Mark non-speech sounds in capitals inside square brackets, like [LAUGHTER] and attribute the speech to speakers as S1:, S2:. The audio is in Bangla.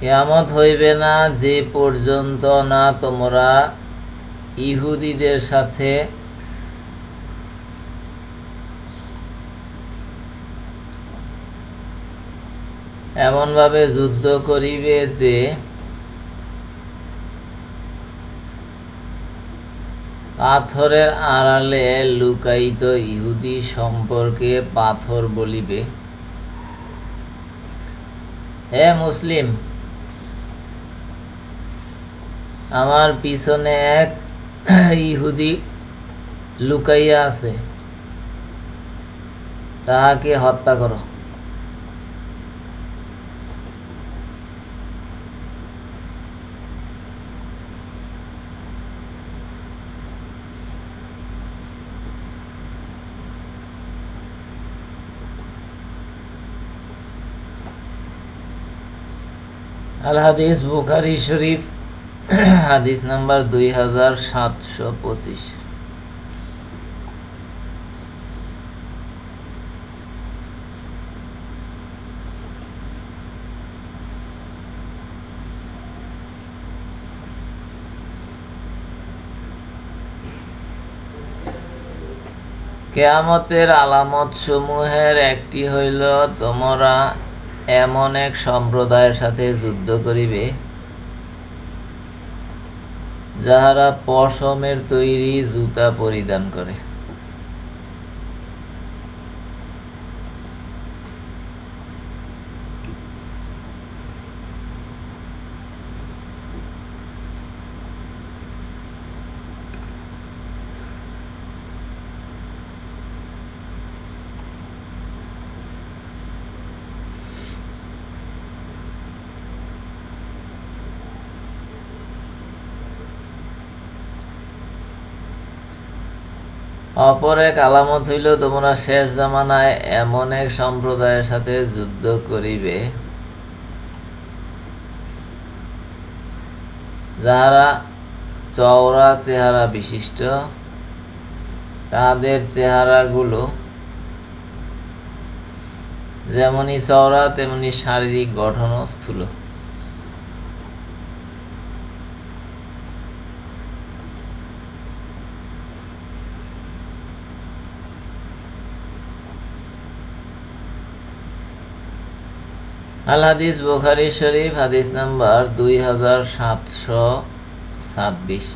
S1: কেয়ামত হইবে না যে পর্যন্ত না তোমরা ইহুদিদের সাথে এমনভাবে যুদ্ধ করিবে যে পাথরের আড়ালে লুকায়িত ইহুদি সম্পর্কে পাথর বলিবে। হে মুসলিম আমার পিছনে এক ইহুদি লুকাইয়া আছে। তাহাকে হত্যা করো। আল হাদিস বুখারি শরীফ [CLEARS THROAT] হাদিস নাম্বার দুই হাজার সাতশো পঁচিশ। কেয়ামতের আলামত সমূহের একটি হইল, তোমরা এমন এক সম্প্রদায়ের সাথে যুদ্ধ করিবে যাহারা পশমের তৈরি জুতা পরিধান করে। অপর এক আলামত হইল, তোমরা শেষ জামানায় এমন এক সম্প্রদায়ের সাথে যুদ্ধ করিবে যাহারা চওড়া চেহারা বিশিষ্ট। তাদের চেহারাগুলো যেমনই চওড়া তেমনি শারীরিক গঠনও স্থূল। আল হাদিস বুখারি শরীফ হাদিস নাম্বার দুই হাজার সাতশো ছাব্বিশ।